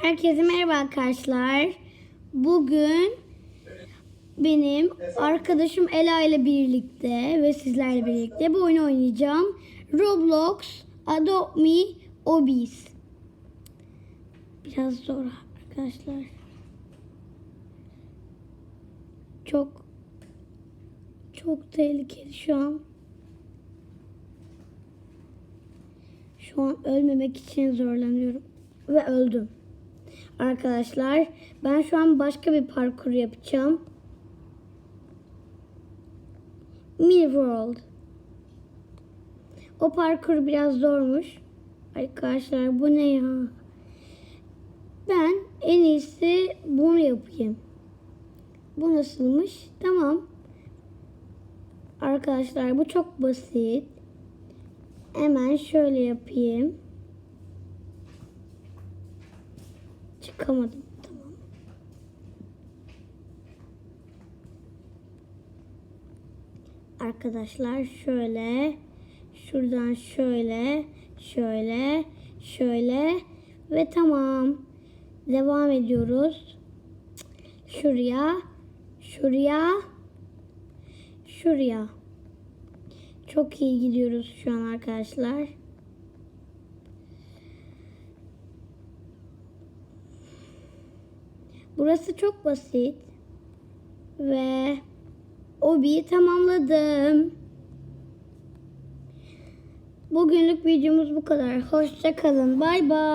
Herkese merhaba arkadaşlar. Bugün benim arkadaşım Ela ile birlikte ve sizlerle birlikte bu oyunu oynayacağım. Roblox Adopt Me Obis. Biraz zor arkadaşlar. Çok çok tehlikeli şu an. Şu an ölmemek için zorlanıyorum ve öldüm. Arkadaşlar ben şu an başka bir parkur yapacağım. Mini World. O parkur biraz zormuş. Arkadaşlar bu ne ya? Ben en iyisi bunu yapayım. Bu nasılmış? Tamam. Arkadaşlar bu çok basit. Hemen şöyle yapayım. Çıkamadım. Tamam. Arkadaşlar şöyle şuradan şöyle şöyle şöyle ve tamam. Devam ediyoruz. Şuraya şuraya şuraya. Çok iyi gidiyoruz şu an arkadaşlar. Burası çok basit. Ve obiyi tamamladım. Bugünlük videomuz bu kadar. Hoşça kalın. Bay bay.